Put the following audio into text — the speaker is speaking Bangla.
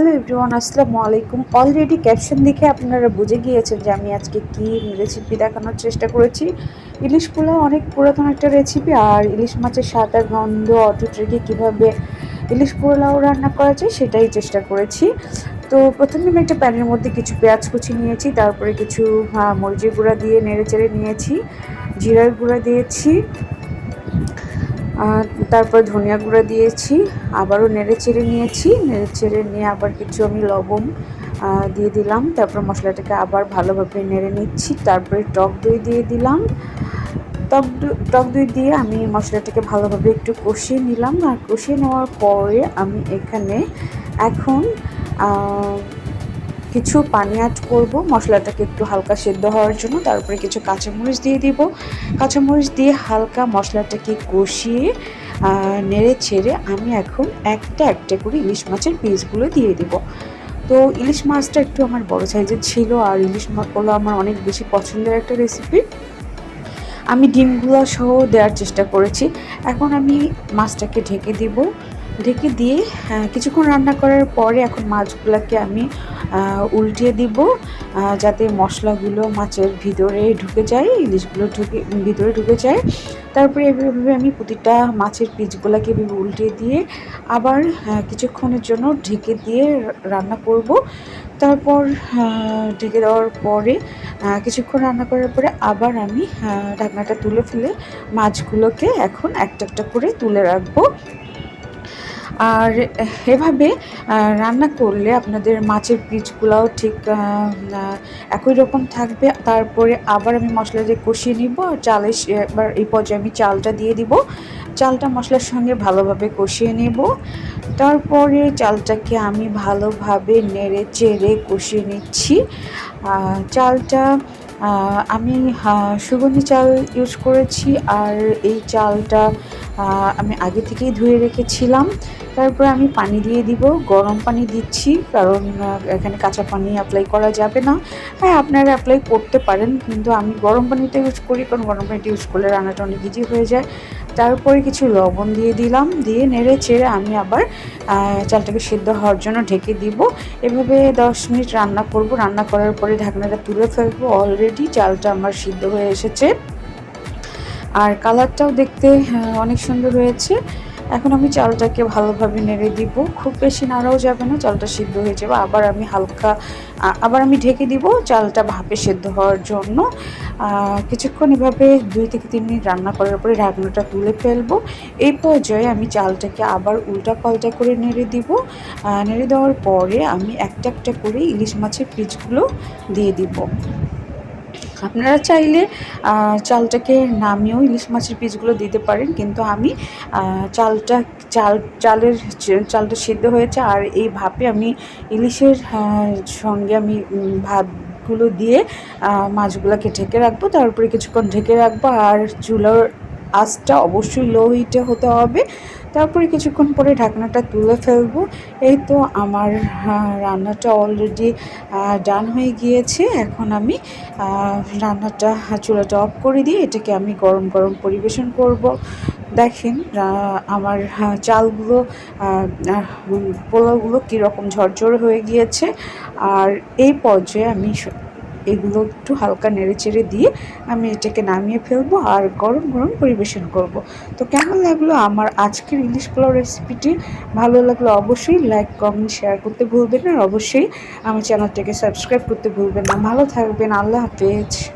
হ্যালো এভরিওয়ান, আসসালামু আলাইকুম। অলরেডি ক্যাপশন দেখে আপনারা বুঝে গিয়েছেন যে আমি আজকে কি রেসিপি দেখানোর চেষ্টা করেছি। ইলিশ পোলাও অনেক পুরাতন একটা রেসিপি আর ইলিশ মাছের আর গন্ধ অটুট রেখে কীভাবে ইলিশ পোলাও রান্না করা যায় সেটাই চেষ্টা করেছি। তো প্রথমে আমি একটা প্যানের মধ্যে কিছু পেঁয়াজ কুচি নিয়েছি, তারপরে কিছু মরিচের গুঁড়া দিয়ে নেড়ে চেড়ে নিয়েছি, জিরার গুঁড়া দিয়েছি তারপর ধনিয়া গুঁড়া দিয়েছি, আবারও নেড়ে চেড়ে নিয়েছি, নেড়ে চেড়ে নিয়ে আবার কিছু আমি লবণ দিয়ে দিলাম। তারপর মশলাটাকে আবার ভালোভাবে নেড়ে নিচ্ছি। তারপরে টক দই দিয়ে দিলাম। টক টক দই দিয়ে আমি মশলাটাকে ভালোভাবে একটু কষিয়ে নিলাম। আর কষিয়ে নেওয়ার পরে আমি এখানে এখন কিছু পানি অ্যাড করব। মশলাটাকে একটু হালকা সেদ্ধ হওয়ার জন্য। তারপরে কিছু কাঁচামরিচ দিয়ে দিব। কাঁচামরিচ দিয়ে হালকা মশলাটাকে কষিয়ে নেড়ে ছেড়ে আমি এখন একটা একটা করে ইলিশ মাছের পিসগুলো দিয়ে দিব। তো ইলিশ মাছটা একটু আমার বড় সাইজের ছিল আর ইলিশ মাছগুলো আমার অনেক বেশি পছন্দের একটা রেসিপি আমি ডিমগুলো সহ দেওয়ার চেষ্টা করেছি। এখন আমি মাছটাকে ঢেকে দিব। ঢেকে দিয়ে কিছুক্ষণ রান্না করার পরে এখন মাছগুলোকে আমি উল্টিয়ে দিব যাতে মশলাগুলো মাছের ভিতরে ঢুকে যায়, ইলিশগুলো ঢুকে, ভিতরে ঢুকে যায়। তারপরে এভাবে আমি প্রতিটা মাছের পিচগুলোকে এভাবে উল্টিয়ে দিয়ে আবার কিছুক্ষণের জন্য ঢেকে দিয়ে রান্না করব। তারপর ঢেকে দেওয়ার পরে কিছুক্ষণ রান্না করার পরে আবার আমি ঢাকনাটা তুলে ফেলে মাছগুলোকে এখন একটা একটা করে তুলে রাখব। আর এভাবে রান্না করলে আপনাদের মাছের পিচগুলোও ঠিক একই রকম থাকবে। তারপরে আবার আমি মশলা দিয়ে কষিয়ে নিব। চালে এবার এই পর্যায়ে আমি চালটা দিয়ে দিব। চালটা মশলার সঙ্গে ভালোভাবে কষিয়ে নেব। তারপরে চালটাকে আমি ভালোভাবে নেড়ে চেড়ে কষিয়ে নিচ্ছি। চালটা আমি সুগন্ধি চাল ইউজ করেছি আর এই চালটা আমি আগে থেকেই ধুয়ে রেখেছিলাম। তারপরে আমি পানি দিয়ে দিব, গরম পানি দিচ্ছি, কারণ এখানে কাঁচা পানি অ্যাপ্লাই করা যাবে না। হ্যাঁ আপনারা অ্যাপ্লাই করতে পারেন, কিন্তু আমি গরম পানিটা ইউজ করি, কারণ গরম পানিটা ইউজ করলে রান্নাটা অনেক ইজি হয়ে যায়। তারপরে কিছু লবণ দিয়ে দিলাম, দিয়ে নেড়ে চেড়ে আমি আবার চালটাকে সিদ্ধ হওয়ার জন্য ঢেকে দিব। এভাবে দশ মিনিট রান্না করব। রান্না করার পরে ঢাকনাটা তুলে ফেলব। অলরেডি চালটা আমার সিদ্ধ হয়ে এসেছে। আর কালারটাও দেখতে অনেক সুন্দর হয়েছে। এখন আমি চালটাকে ভালোভাবে নেড়ে দিব। খুব বেশি নাড়াও যাবে না, চালটা সিদ্ধ হয়ে যাবে। আবার আমি হালকা আবার আমি ঢেকে দিব চালটা ভাপে সেদ্ধ হওয়ার জন্য। কিছুক্ষণ এভাবে দুই থেকে তিন মিনিট রান্না করার পরে ঢাকনাটা তুলে ফেলব। এই পর্যায়ে আমি চালটাকে আবার উল্টা পাল্টা করে নেড়ে দিব। নেড়ে দেওয়ার পরে আমি একটা একটা করে ইলিশ মাছের পিচগুলো দিয়ে দিব। আপনারা চাইলে চালটাকে নামিয়েও ইলিশ মাছের পিসগুলো দিতে পারেন কিন্তু আমি চালটা চাল চালের চালটা সিদ্ধ হয়েছে আর এই ভাপে আমি ইলিশের সঙ্গে আমি উম, ভাতগুলো দিয়ে মাছগুলোকে ঢেকে রাখব তারপরে কিছুক্ষণ ঢেকে রাখব আর চুলার আঁচটা অবশ্যই লো হিটে হতে হবে তারপরে কিছুক্ষণ পরে ঢাকনাটা তুলে ফেলব। এই তো আমার রান্নাটা অলরেডি ডান হয়ে গিয়েছে। এখন আমি রান্নাটা চুলাটা অফ করে দিয়ে এটাকে আমি গরম গরম পরিবেশন করব। দেখেন আমার চালগুলো আহ, আহ, পোলাওগুলো কীরকম ঝরঝরে হয়ে গিয়েছে। আর এই পর্যায়ে আমি এগুলো একটু হালকা নেড়েচেড়ে দিয়ে আমি এটাকে নামিয়ে ফেলব আর গরম গরম পরিবেশন করব। তো কেমন লাগল আমার আজকের ইলিশ পোলাও রেসিপিটি ভালো লাগল অবশ্যই লাইক কমেন্ট শেয়ার করতে ভুলবেন আর অবশ্যই আমার চ্যানেলটাকে সাবস্ক্রাইব করতে ভুলবেন না। ভালো থাকবেন। আল্লাহ হাফেজ।